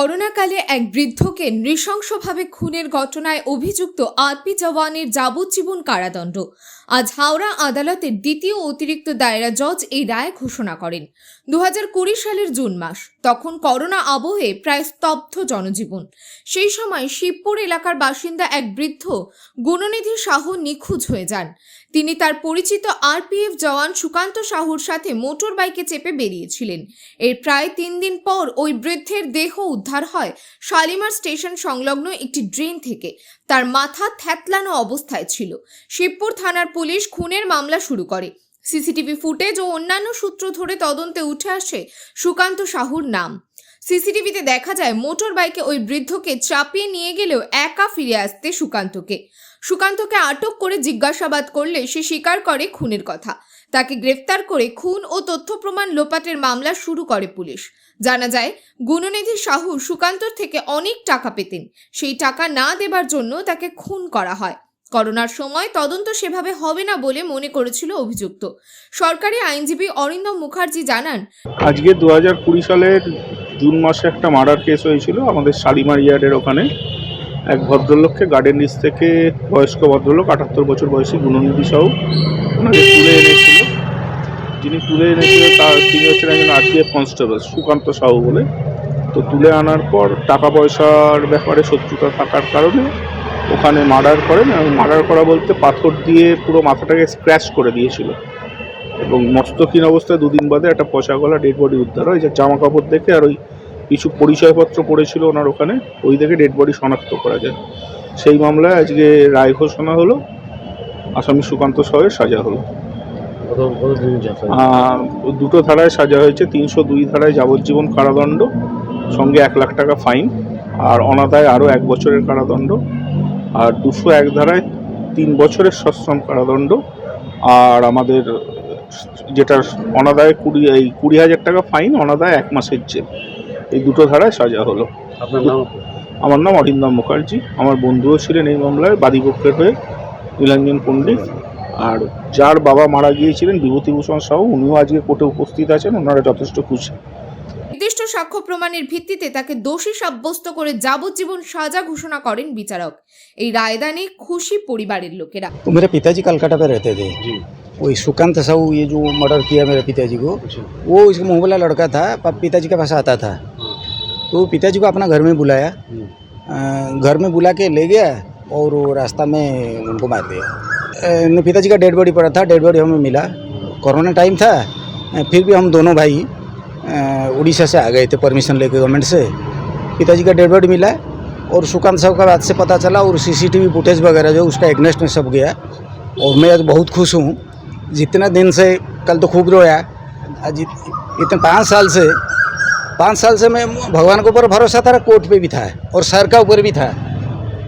করোনাকালে এক বৃদ্ধকে নৃশংসভাবে খুনের ঘটনায় অভিযুক্ত আরপি জওয়ানের যাবজ্জীবন কারাদণ্ড। আজ হাওড়া আদালতের দ্বিতীয় অতিরিক্ত দায়রা জজ এই রায় ঘোষণা করেন। দু সালের জুন মাস, তখন করোনা আবহে প্রায় স্তব্ধ জনজীবন। সেই সময় শিবপুর এলাকার বাসিন্দা এক বৃদ্ধ গুণনিধি সাহু নিখোঁজ হয়ে যান। তিনি তার পরিচিত আরপিএফ জওয়ান সুকান্ত সাহুর সাথে মোটর বাইকে চেপে বেরিয়েছিলেন। এর প্রায় তিন দিন পর ওই বৃদ্ধের দেহ উদ্ধার হয় শালিমার স্টেশন সংলগ্ন একটি ড্রেন থেকে। তার মাথা থ্যাতলানো অবস্থায় ছিল। শিবপুর থানার পুলিশ খুনের মামলা শুরু করে। সিসিটিভি ফুটেজ ও অন্যান্য সূত্র ধরে তদন্তে উঠে আসে সুকান্ত সাহুর নাম। সিসিটিভিতে দেখা যায় মোটর বাইকে ওই বৃদ্ধকে চাপিয়ে নিয়ে গেলেও একা ফিরে আসতে সুকান্তকে। সুকান্তকে আটক করে জিজ্ঞাসাবাদ করলে সে স্বীকার করে খুনের কথা। তাকে গ্রেফতার করে খুন ও তথ্য প্রমাণ লোপাটের মামলা শুরু করে পুলিশ। জানা যায়, গুণনিধি সাহু সুকান্তর থেকে অনেক টাকা পেতেন। সেই টাকা না দেবার জন্য তাকে খুন করা হয়। করোনার সময় তদন্ত সেভাবে হবে না বলে মনে করেছিল অভিযুক্ত। সরকারি আইনজীবী অরিন্দম মুখার্জি জানান, আজকে দু হাজার কুড়ি সালের জুন মাসে একটা মার্ডার কেস হয়েছিল আমাদের শালিমার ইয়ার্ডের ওখানে। এক ভদ্রলোককে গার্ডেন নিচ থেকে বয়স্ক ভদ্রলোক, আটাত্তর বছর বয়সী গুণনিধি সাহু, ওনাকে তুলে এনেছিল। যিনি তুলে এনেছিল তার তিনি হচ্ছেন একজন আরপিএফ কনস্টেবল সুকান্ত সাহু বলে। তো তুলে আনার পর টাকা পয়সার ব্যাপারে শত্রুতা থাকার কারণে ওখানে মার্ডার করেন এবং মার্ডার করা বলতে পাথর দিয়ে পুরো মাথাটাকে স্ক্র্যাচ করে দিয়েছিল। এবং মস্তহীন অবস্থায় দুদিন বাদে একটা পচা গলা ডেড বডি উদ্ধার হয়, যে জামা কাপড় দেখে আর ওই কিছু পরিচয়পত্র পড়েছিল ওনার ওখানে ওই দেখে ডেড বডি শনাক্ত করা যায়। সেই মামলায় আজকে রায় ঘোষণা হলো আসামি সুকান্ত সহের সাজা হলো। দুটো ধারায় সাজা হয়েছে তিনশো দুই ধারায় যাবজ্জীবন কারাদণ্ড সঙ্গে এক লাখ টাকা ফাইন আর অনাদায় আরও এক বছরের কারাদণ্ড আর দুশো এক ধারায় তিন বছরের সশ্রম কারাদণ্ড আর আমাদের যেটা অনাদায় কুড়ি এই কুড়ি হাজার টাকা ফাইন অনাদায় এক মাসের জেল। এই দুটো ধারায় সাজা হলো আপনার নাম আমার নাম অরিন্দম মুখার্জি আমার বন্ধুও ছিলেন এই মামলায় বাদীপক্ষের হয়ে নীলাঞ্জন পণ্ডিত আর যার বাবা মারা গিয়েছিলেন বিভূতিভূষণ সাহু উনিও আজকে কোর্টে উপস্থিত আছেন ওনারা যথেষ্ট খুশি নির্দিষ্ট সাক্ষ্য প্রমাণের ভিত্তিতে তাকে দোষী সাব্যস্ত করে যাবজ্জীবন সাজা ঘোষণা করেন বিচারক এই রায়দানে খুশি পরিবারের লোকেরা तो मेरे पिताजी कलकत्ता पे रहते थे जी वही सुकांत साहू ये जो मर्डर किया मेरे पिताजी को अच्छा वो इसका मुँह वाला लड़का था प- पिताजी के पास आता था हाँ तो पिताजी को अपना घर में बुलाया। हम्म, घर में बुला के ले गया और वो रास्ता में उनको मार दिया। पिताजी का डेड बॉडी पड़ा था डेड बॉडी हमें मिला। कोरोना टाइम था फिर भी हम दोनों भाई उड़ीसा से आ गए थे परमिशन लेके गवर्नमेंट से। पिताजी का डेड बॉडी मिला और सुकांत साहब का बात से पता चला और सीसीटीवी फुटेज वगैरह जो उसका एगनेस्ट में सब गया। और मैं आज बहुत खुश हूँ जितना दिन से कल तो खूब रोया आज इतने पाँच साल से पाँच साल से मैं भगवान के ऊपर भरोसा था कोर्ट पे भी था, और सर का ऊपर भी था।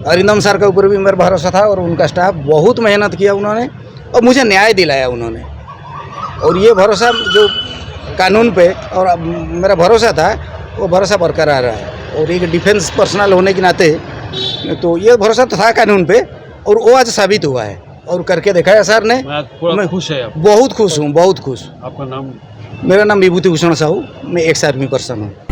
अरिंदम सर का ऊपर भी मेरा भरोसा था, और उनका स्टाफ बहुत मेहनत किया उन्होंने, और मुझे न्याय दिलाया उन्होंने। और ये भरोसा जो कानून पे, और मेरा भरोसा था, वो भरोसा बरकरार रहा। है और एक डिफेंस पर्सनल होने के नाते तो ये भरोसा तो था कानून पे, और वो आज साबित हुआ है। और करके दिखाया सर ने? मैं खुश है आप बहुत खुश हूँ बहुत खुश। आपका नाम? मेरा नाम विभूति भूषण साहू। मैं एक्स आर्मी पर्सन हूँ।